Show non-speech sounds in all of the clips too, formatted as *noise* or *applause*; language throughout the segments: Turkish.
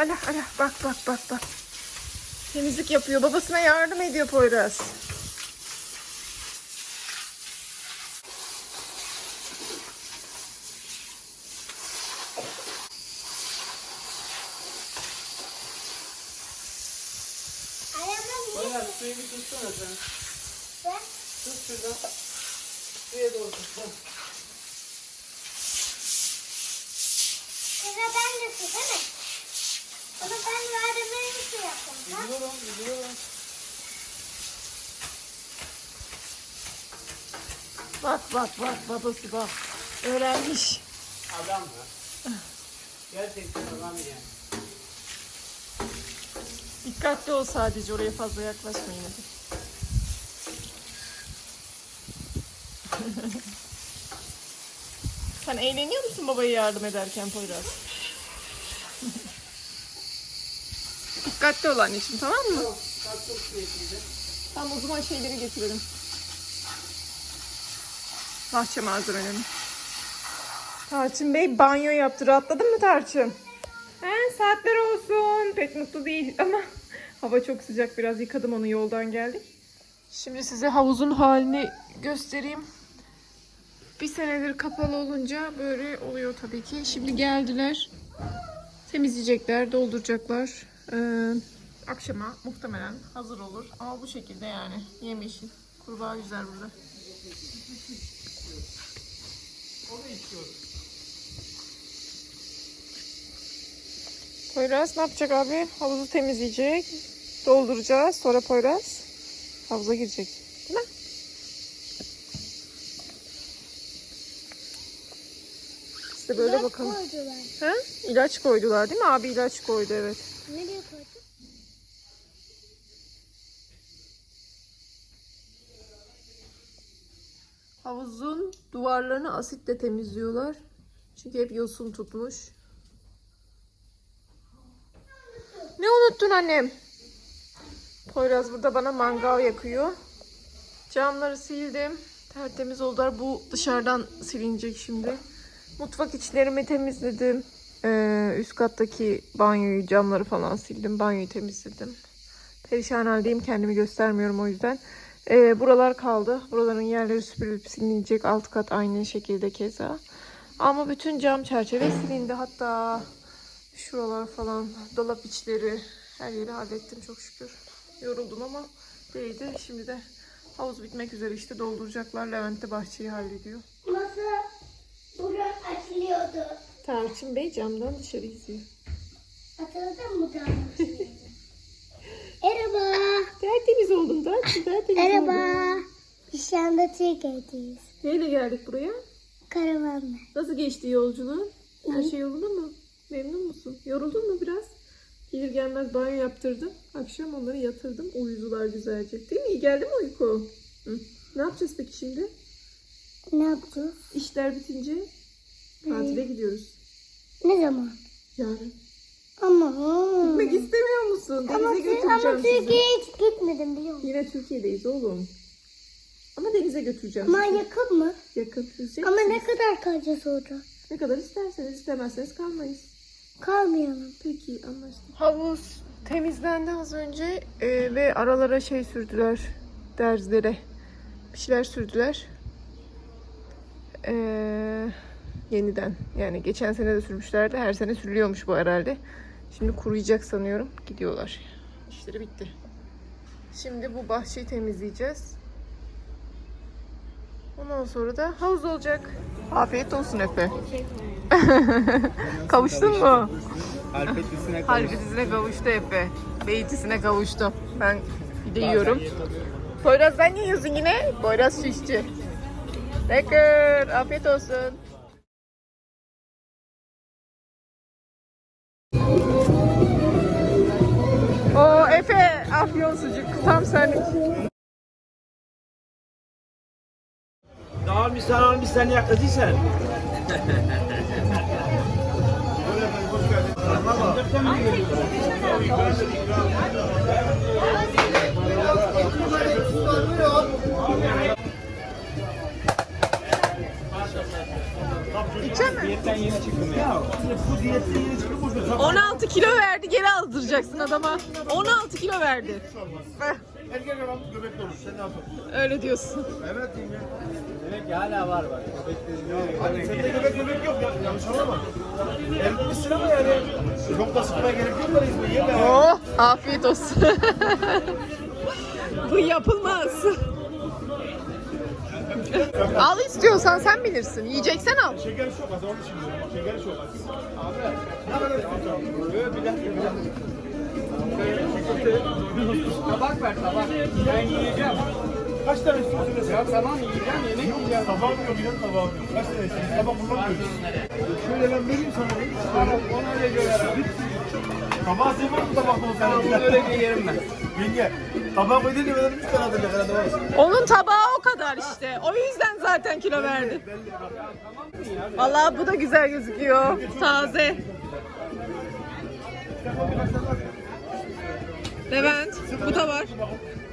Allah Allah bak bak bak bak. Temizlik yapıyor. Babasına yardım ediyor Poyraz. Bayağı suyu bir tutsana sen. Ben? Tut şuradan. Suya doğru tut. Sıra ben de su değil mi? Ama ben yardımlarını su yaptım. Ha? Biliyorum, biliyorum. Bak bak babası bak. Öğrenmiş. Adam mı? Gerçekten adam yani. Dikkatli ol sadece oraya fazla yaklaşma yine de. *laughs* Sen eğleniyor musun babaya yardım ederken Poyraz? Dikkatli ol anneciğim tamam mı? Kalktım suya şimdi. Tamam o zaman şeyleri getirelim. Bahçe malzemelerini. Tarçın Bey banyo yaptı. Rahatladın mı Tarçın? He, saatler olsun. Pek mutlu değil *laughs* ama hava çok sıcak. Biraz yıkadım onu yoldan geldik. Şimdi size havuzun halini göstereyim. Bir senedir kapalı olunca böyle oluyor tabii ki. Şimdi geldiler. Temizleyecekler, dolduracaklar. Ee, akşama muhtemelen hazır olur. Ama bu şekilde yani. Yemyeşil. Kurbağa güzel burada. Poyraz ne yapacak abi? Havuzu temizleyecek. Dolduracağız. Sonra Poyraz havuza girecek. Değil mi? İşte böyle İlaç bakalım. koydular. Ha? İlaç koydular değil mi? Abi ilaç koydu evet. Nereye koydu? Havuzun duvarlarını asitle temizliyorlar. Çünkü hep yosun tutmuş. Ne unuttun annem? Poyraz burada bana mangal yakıyor. Camları sildim. Tertemiz oldular. Bu dışarıdan silinecek şimdi. Mutfak içlerimi temizledim. Ee, üst kattaki banyoyu, camları falan sildim. Banyoyu temizledim. Perişan haldeyim. Kendimi göstermiyorum o yüzden. Ee, buralar kaldı. Buraların yerleri süpürülüp silinecek. Alt kat aynı şekilde keza. Ama bütün cam çerçeve silindi. Hatta şuralar falan, dolap içleri her yeri hallettim çok şükür. Yoruldum ama değdi. Şimdi de havuz bitmek üzere işte dolduracaklar. Levent de bahçeyi hallediyor. Nasıl? Buradan açılıyordu. Tarçın Bey camdan dışarı izliyor. Hatırladın mı açılıyordu? *laughs* Merhaba. Tertemiz oldun Tarçın, tertemiz oldun. Merhaba. Biz şu anda Türkiye'deyiz. Neyle geldik buraya? Karavanla. Nasıl geçti yolculuğun? Her şey yolunda mı? Memnun musun? Yoruldun mu biraz? Gelir gelmez banyo yaptırdım. Akşam onları yatırdım. Uyudular güzelce. Değil mi? İyi geldi mi uyku? Hı. Ne yapacağız peki şimdi? Ne yapacağız? İşler bitince tatile gidiyoruz. Ne zaman? Yarın. Ama. Gitmek istemiyor musun? Ama, Denize ama götüreceğim sizi. Türkiye'ye hiç gitmedim biliyor musun? Yine Türkiye'deyiz oğlum. Ama denize götüreceğim Ama sizi. yakın mı? Yakın. Yüzecek Ama misiniz? ne kadar kalacağız orada? Ne kadar isterseniz istemezseniz kalmayız. Kalmayalım. Peki anlaştık. Havuz temizlendi az önce e, ve aralara şey sürdüler. Derzlere. Bir şeyler sürdüler. E, yeniden. Yani geçen sene de sürmüşlerdi. Her sene sürülüyormuş bu herhalde. Şimdi kuruyacak sanıyorum. Gidiyorlar. İşleri bitti. Şimdi bu bahçeyi temizleyeceğiz. Ondan sonra da havuz olacak. Afiyet olsun Efe. *laughs* Kavuştun mu? Halbutisine kavuştu Efe. Beytisine kavuştu. Ben bir de yiyorum. Poyraz sen ne yiyorsun yine? Poyraz şişçi. Lekker. Afiyet olsun. Afyon sucuk. Tam senlik. Almışsan almışsan yakladıysan. İçer Diyetten yeni çıktım ya. Bu diyetten yeni çıkıp burada Çok 16 kilo verdi geri aldıracaksın adama. 16 kilo verdi. Heh, Erkek adam göbek dolu. Sen ne yapıyorsun? Öyle diyorsun. Evet diyeyim ya. Demek ki hala var bak. Hani sende göbek göbek yok ya. Yanlış anlama. Erkekmişsin ama yani. Çok da sıkmaya gerek yok da İzmir. Yeme. Oh afiyet olsun. *laughs* Bu yapılmaz. Al istiyorsan sen bilirsin. Yiyeceksen al. Şeker çok az. Onun için diyorum. Şeker çok az. Abi. Bir dakika. Bir dakika. Tabak ver tabak. Ben yiyeceğim. Kaç tane istiyorsun mesela? Ya tamam yiyeceğim yemek yiyeceğim. Tabağım yok, inan tabağım yok. Kaç tane istiyorsun? Tabak kullanmıyoruz. Şöyle ben vereyim sana. bir. Tamam öyle görelim. Tabağı sevmem mi tabak dolu sana? Onu öyle yerim ben. Yenge. Tabağı koyduğunda ben üç tane atacak herhalde var. Onun tabağı kadar işte. O yüzden zaten kilo verdi. Vallahi bu da güzel gözüküyor. Taze. Levent, bu da var.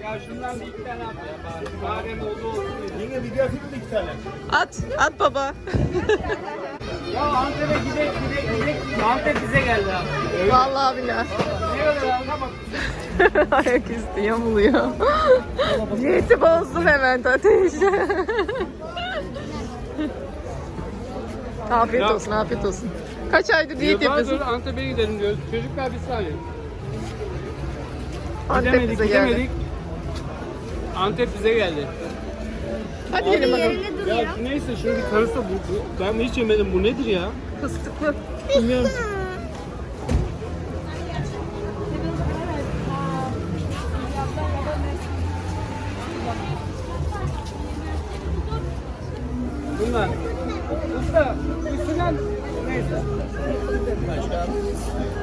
Ya şundan bir iki tane at ya bari. Oldu olsun. Diğer film de iki tane. At, at baba. Ya Antep'e gidek gidek gidek. Antep bize geldi abi. Vallahi billahi. Ne kadar abi? Tamam. Ayaküstü yamuluyor. Diyeti bozdu Levent Ateş. afiyet Ya. olsun, afiyet olsun. Kaç aydır diyet Daha yapıyorsun? sonra Antep'e gidelim diyoruz. Çocuklar bir saniye. Antep Gidemedik bize geldi. gidemedik. Antep bize geldi. Hadi gelin bakalım. Yerinde duruyor. Ya neyse şimdi karısı bu, bu. Ben hiç yemedim. Bu nedir ya? Fıstıklı. Bilmiyorum.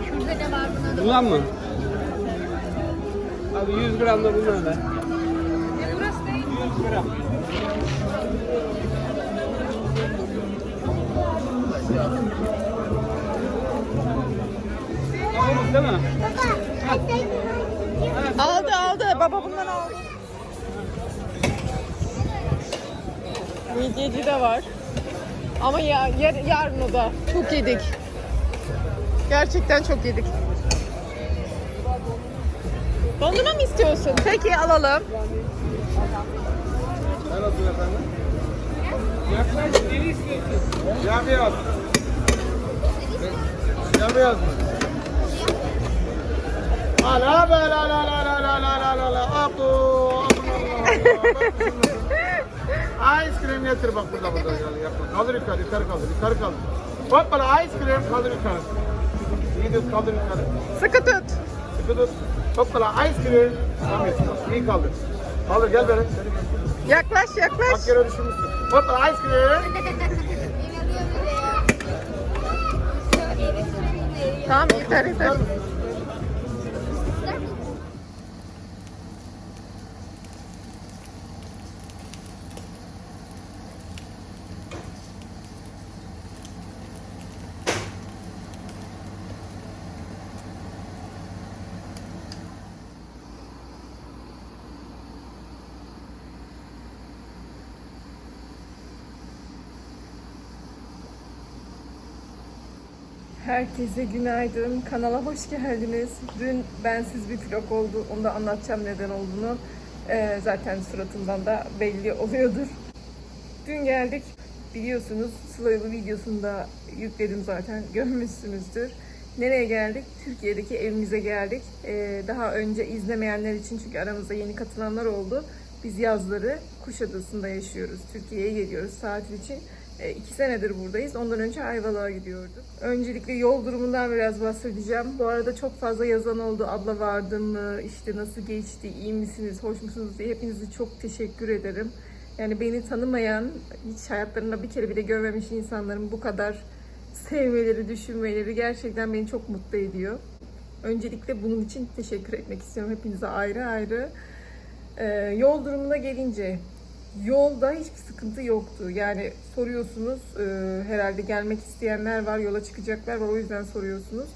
Şurada da var buna da. Bunlar mı? Abi 100 gram da bunlar ver. 100 gram. Tamam değil mi? Aldı aldı. Baba bundan aldı. Midyeci de var. Ama ya, yar, yarın o da. Çok yedik. Gerçekten çok yedik. Dondurma mı istiyorsun? Peki alalım. Ben hazır efendim. Yaklaş geri istiyorsun. Ya beyaz. Ya beyaz mı? Ala la la la la la la la la la la Ice cream getir bak burada burada gel yapma. Kaldır yukarı yukarı kaldır yukarı kaldır. Hoppala ice cream kaldır yukarı. İyi tut kaldır yukarı. Sıkı tut. Sıkı tut. Hoppala ice cream. Tamam iyi kaldır. Kaldır gel böyle. Yaklaş Bak yaklaş. yere düşürmüşsün. Hoppala ice cream. Tamam yeter yeter. Herkese günaydın. Kanala hoş geldiniz. Dün bensiz bir vlog oldu. Onu da anlatacağım neden olduğunu. Ee, zaten suratımdan da belli oluyordur. Dün geldik. Biliyorsunuz Sıla'lı videosunda yükledim zaten. *laughs* Görmüşsünüzdür. Nereye geldik? Türkiye'deki evimize geldik. Ee, daha önce izlemeyenler için çünkü aramızda yeni katılanlar oldu. Biz yazları Kuşadası'nda yaşıyoruz. Türkiye'ye geliyoruz tatil için. E, iki senedir buradayız. Ondan önce Ayvalık'a gidiyorduk. Öncelikle yol durumundan biraz bahsedeceğim. Bu arada çok fazla yazan oldu. Abla vardın mı? İşte nasıl geçti? İyi misiniz? Hoş musunuz? diye. Hepinize çok teşekkür ederim. Yani beni tanımayan, hiç hayatlarında bir kere bile görmemiş insanların bu kadar sevmeleri, düşünmeleri gerçekten beni çok mutlu ediyor. Öncelikle bunun için teşekkür etmek istiyorum hepinize ayrı ayrı. Ee, yol durumuna gelince yolda hiçbir sıkıntı yoktu. Yani soruyorsunuz e, herhalde gelmek isteyenler var, yola çıkacaklar var o yüzden soruyorsunuz.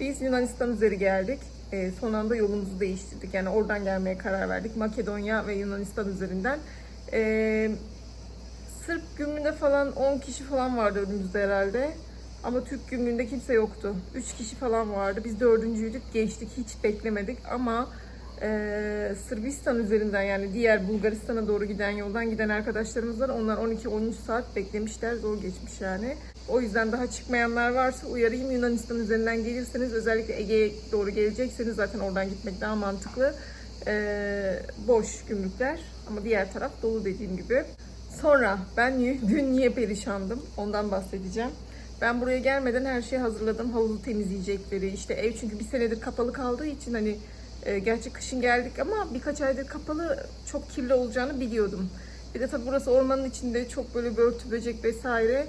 Biz Yunanistan üzeri geldik. E, son anda yolumuzu değiştirdik. Yani oradan gelmeye karar verdik. Makedonya ve Yunanistan üzerinden. E, Sırp gününde falan 10 kişi falan vardı önümüzde herhalde. Ama Türk gümrüğünde kimse yoktu. Üç kişi falan vardı. Biz dördüncüydük. Geçtik. Hiç beklemedik ama eee, Sırbistan üzerinden yani diğer Bulgaristan'a doğru giden yoldan giden arkadaşlarımız var. Onlar 12-13 saat beklemişler. Zor geçmiş yani. O yüzden daha çıkmayanlar varsa uyarayım. Yunanistan üzerinden gelirseniz özellikle Ege'ye doğru gelecekseniz zaten oradan gitmek daha mantıklı. Eee, boş gümrükler ama diğer taraf dolu dediğim gibi. Sonra ben *laughs* dün niye perişandım ondan bahsedeceğim. Ben buraya gelmeden her şeyi hazırladım. Havuzu temizleyecekleri, işte ev çünkü bir senedir kapalı kaldığı için hani e, gerçi kışın geldik ama birkaç aydır kapalı çok kirli olacağını biliyordum. Bir de tabii burası ormanın içinde çok böyle börtü böcek vesaire.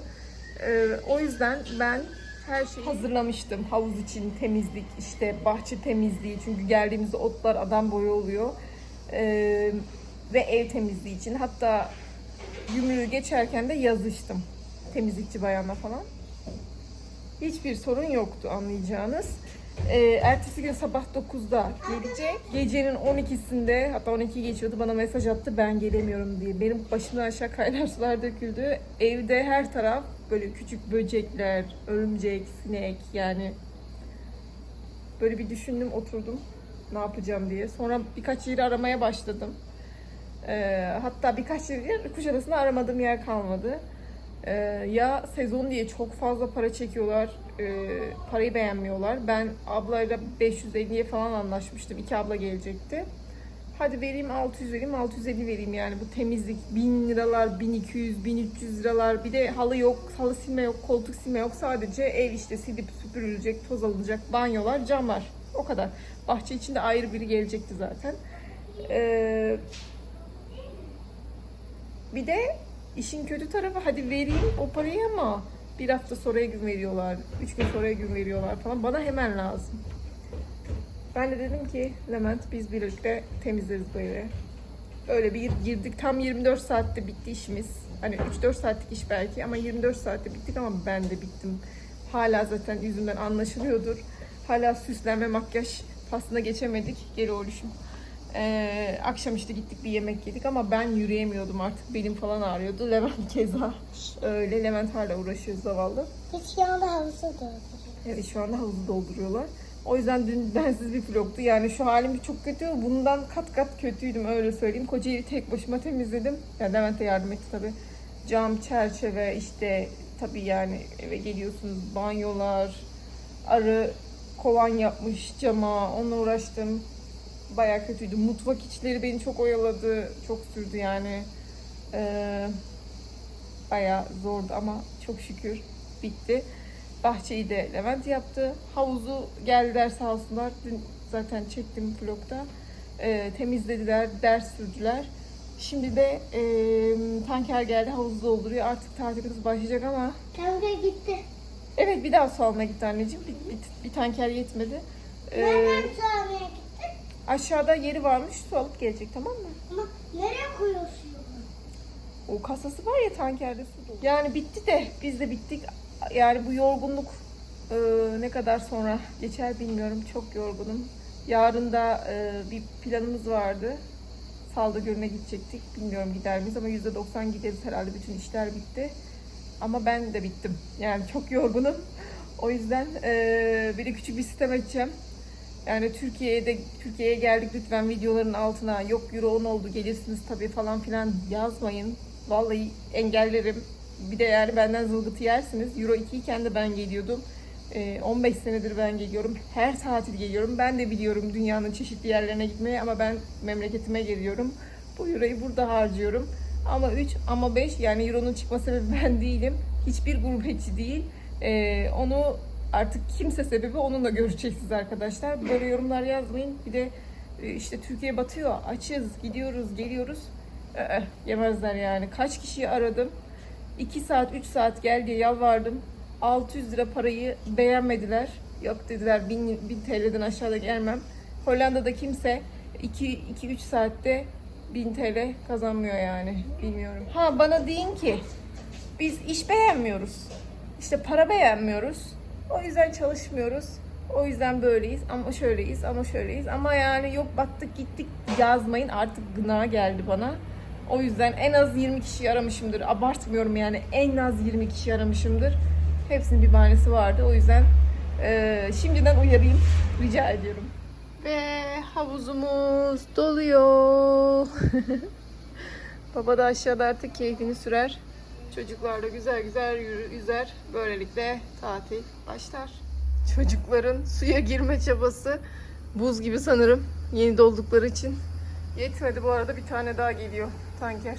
E, o yüzden ben her şeyi hazırlamıştım. Havuz için temizlik, işte bahçe temizliği çünkü geldiğimizde otlar adam boyu oluyor. E, ve ev temizliği için hatta gümrüğü geçerken de yazıştım. Temizlikçi bayanla falan. Hiçbir sorun yoktu anlayacağınız. Ee, ertesi gün sabah 9'da gelecek. Gecenin 12'sinde hatta 12 geçiyordu bana mesaj attı ben gelemiyorum diye. Benim başımdan aşağı kaynar sular döküldü. Evde her taraf böyle küçük böcekler, örümcek, sinek yani böyle bir düşündüm oturdum ne yapacağım diye. Sonra birkaç yeri aramaya başladım. Ee, hatta birkaç yer Kuşadası'nda aramadığım yer kalmadı. Ee, ya sezon diye çok fazla para çekiyorlar, e, parayı beğenmiyorlar. Ben ablayla 550'ye falan anlaşmıştım. İki abla gelecekti. Hadi vereyim 600 vereyim, 650 vereyim yani bu temizlik 1000 liralar, 1200, 1300 liralar. Bir de halı yok, halı silme yok, koltuk silme yok. Sadece ev işte silip süpürülecek, toz alınacak, banyolar, camlar. O kadar. Bahçe içinde ayrı biri gelecekti zaten. Ee, bir de işin kötü tarafı hadi vereyim o parayı ama bir hafta sonraya gün veriyorlar, üç gün sonraya gün veriyorlar falan. Bana hemen lazım. Ben de dedim ki Levent biz birlikte temizleriz bu evi. Öyle bir girdik. Tam 24 saatte bitti işimiz. Hani 3-4 saatlik iş belki ama 24 saatte bittik ama ben de bittim. Hala zaten yüzümden anlaşılıyordur. Hala süslenme, makyaj faslına geçemedik. Geri oluşum. Ee, akşam işte gittik bir yemek yedik ama ben yürüyemiyordum artık. Belim falan ağrıyordu. *laughs* Levent keza öyle. Levent hala uğraşıyor zavallı. Biz şu anda havuza dolduruyoruz. Evet şu anda havuzu dolduruyorlar. O yüzden dün bensiz bir vlogtu. Yani şu halim çok kötü. Bundan kat kat kötüydüm öyle söyleyeyim. Koca evi tek başıma temizledim. Yani Levent de yardım etti tabii. Cam, çerçeve işte tabii yani eve geliyorsunuz banyolar, arı kovan yapmış cama onunla uğraştım. Bayağı kötüydü. Mutfak içleri beni çok oyaladı. Çok sürdü yani. Ee, bayağı zordu ama çok şükür bitti. Bahçeyi de Levent yaptı. Havuzu geldiler sağ olsunlar. Dün zaten çektim vlogda. Ee, temizlediler, ders sürdüler. Şimdi de e, tanker geldi, havuzu dolduruyor. Artık tatilimiz başlayacak ama Kanka gitti. evet bir daha su almaya gitti anneciğim. Bir, bir, bir tanker yetmedi. Ee, Nereden su almaya gitti? Aşağıda yeri varmış, su alıp gelecek tamam mı? Ama nereye koyuyorsun? O kasası var ya tankerde su dolu. Yani bitti de biz de bittik. Yani bu yorgunluk e, ne kadar sonra geçer bilmiyorum. Çok yorgunum. Yarın da e, bir planımız vardı. Salda Gölü'ne gidecektik. Bilmiyorum gider miyiz ama %90 gideriz herhalde. Bütün işler bitti. Ama ben de bittim. Yani çok yorgunum. O yüzden e, bir de küçük bir sistem edeceğim. Yani Türkiye'de Türkiye'ye geldik lütfen videoların altına yok euro 10 oldu gelirsiniz tabii falan filan yazmayın. Vallahi engellerim. Bir de yani benden zılgıtı yersiniz. Euro 2 iken de ben geliyordum. Ee, 15 senedir ben geliyorum. Her tatil geliyorum. Ben de biliyorum dünyanın çeşitli yerlerine gitmeyi ama ben memleketime geliyorum. Bu euroyu burada harcıyorum. Ama 3 ama 5 yani euronun çıkma sebebi *laughs* ben değilim. Hiçbir gurbetçi değil. Ee, onu artık kimse sebebi onunla göreceksiniz arkadaşlar. Böyle yorumlar yazmayın. Bir de e, işte Türkiye batıyor. Açız, gidiyoruz, geliyoruz. Ee, yemezler yani. Kaç kişiyi aradım. 2 saat, 3 saat gel diye yalvardım. 600 lira parayı beğenmediler. Yok dediler 1000, 1000 TL'den aşağıda gelmem. Hollanda'da kimse 2-3 saatte 1000 TL kazanmıyor yani. Bilmiyorum. Ha bana deyin ki biz iş beğenmiyoruz. İşte para beğenmiyoruz. O yüzden çalışmıyoruz. O yüzden böyleyiz ama şöyleyiz ama şöyleyiz. Ama yani yok battık gittik yazmayın artık gına geldi bana. O yüzden en az 20 kişi aramışımdır. Abartmıyorum yani en az 20 kişi aramışımdır. Hepsinin bir bahanesi vardı. O yüzden eee, şimdiden uyarayım. Rica ediyorum. Ve havuzumuz doluyor. *laughs* Baba da aşağıda artık keyfini sürer. Çocuklar da güzel güzel yürü, yüzer. Böylelikle tatil başlar. Çocukların suya girme çabası buz gibi sanırım. Yeni doldukları için. Yetmedi bu arada bir tane daha geliyor tanker.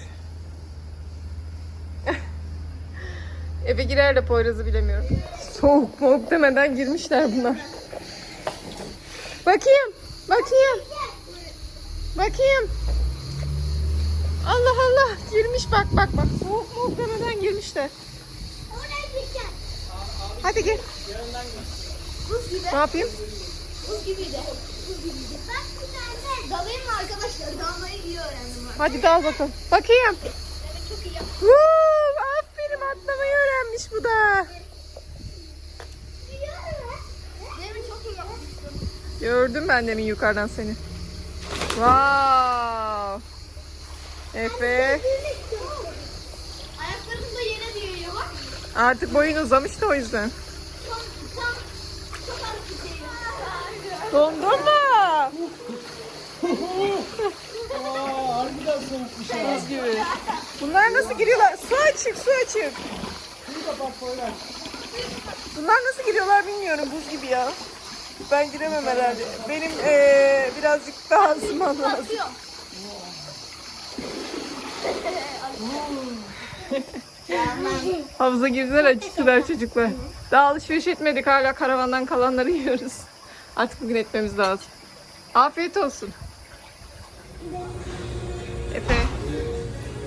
*laughs* Eve girer de Poyraz'ı bilemiyorum. Soğuk moğuk demeden girmişler bunlar. Bakayım. Bakayım. Bakayım. Allah Allah. Girmiş bak bak bak. Soğuk moğuk demeden girmişler. Hadi gel. Buz gibi. Ne yapayım? Buz gibiydi. Buz gibiydi. Bak bir tane. Dalayım mı arkadaşlar? Dalmayı iyi öğrendim. ben. Hadi dal bakalım. Bakayım. Evet çok iyi. Woo, aferin atlamayı öğrenmiş bu da. Çok iyi. Gördüm ben demin yukarıdan seni. Wow. Efe. Ayaklarım da yere değiyor bak. Artık boyun uzamış da o yüzden. Tam, tam, çok az bir şey. Dondun mu? Aa, harbiden soğukmuş ya. Buz gibi. Bunlar nasıl giriyorlar? Su açık, su açık. Suyu kapat Poyraz. Bunlar nasıl giriyorlar bilmiyorum. Buz gibi ya. Ben giremem herhalde. Benim eee, birazcık daha ısınmam lazım. Atıyor. Havuza girdiler acıktılar çocuklar. Daha alışveriş etmedik hala karavandan kalanları yiyoruz. Artık bugün etmemiz lazım. Afiyet olsun. Efe.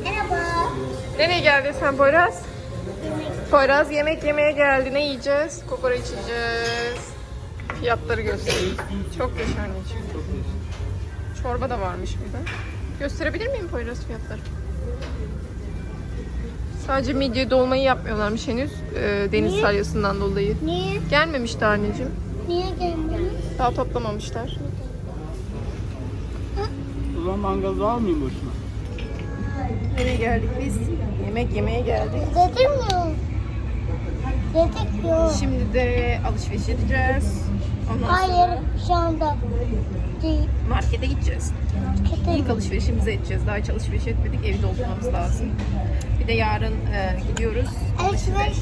Merhaba. Nereye geldin sen Poyraz? Poyraz yemek yemeye geldi. Ne yiyeceğiz? Kokoreç yiyeceğiz. Fiyatları göstereyim. Çok geç anneciğim. Çorba da varmış burada. Gösterebilir miyim Poyraz fiyatları? Sadece midye dolmayı yapmıyorlarmış henüz. Ee, deniz salyasından dolayı. Niye? Gelmemiş daha anneciğim. Niye gelmedin? Daha toplamamışlar. O zaman mangalda almayayım boşuna. Nereye geldik biz? Yemek yemeye geldik. Dedim ya. Dedik ya. Şimdi de alışveriş edeceğiz. Ondan Hayır sonra şu anda değil. markete gideceğiz. Markete İlk alışverişimizi edeceğiz. Daha hiç alışveriş etmedik. Evi doldurmamız lazım. Bir de yarın e, gidiyoruz. alışveriş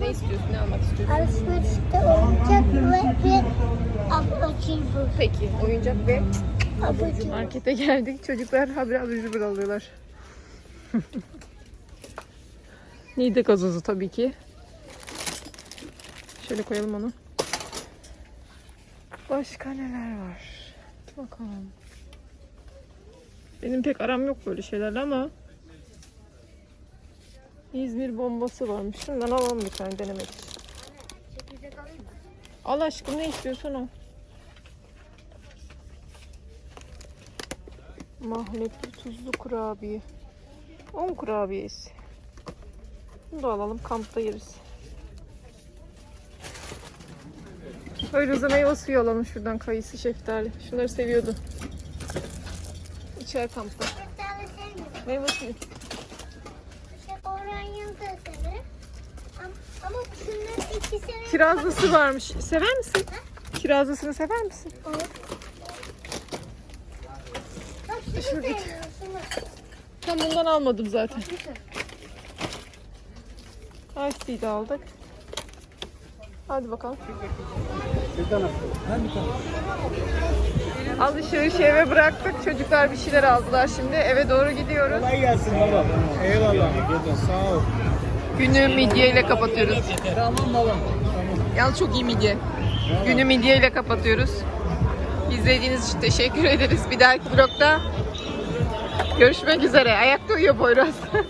Ne istiyorsun? Ne almak istiyorsun? alışverişte oyuncak ve bir abacı bu. Peki. Oyuncak ve Abacı. markete geldik. Çocuklar habire abur cubur alıyorlar. *laughs* Nide gazozu tabii ki. Şöyle koyalım onu. Başka neler var? Bakalım. Benim pek aram yok böyle şeylerle ama İzmir bombası varmış. Şundan alalım bir tane denemek için. Al aşkım ne istiyorsan o. Mahmetli tuzlu kurabiye. 10 kurabiyesi. Bunu da alalım kampta yeriz. Böyle meyve suyu alalım şuradan kayısı şeftali. Şunları seviyordu. İçer kampta. Meyve suyu. Şey oranyum da severim. Ama, şunların ikisini... Kirazlısı varmış. Sever misin? Kirazlısını sever misin? Bak şunu Şuradaki. Şunu. Ben bundan almadım zaten. Ice tea de aldık. Hadi bakalım. Alışverişi eve bıraktık. Çocuklar bir şeyler aldılar şimdi. Eve doğru gidiyoruz. Kolay gelsin baba. Eyvallah. Sağ ol. Günü midye ile kapatıyoruz. Tamam babam. Yalnız çok iyi midye. Günü midye ile kapatıyoruz. İzlediğiniz için teşekkür *laughs* ederiz. Bir dahaki vlogda görüşmek üzere. Ayakta uyuyor Poyraz. *laughs*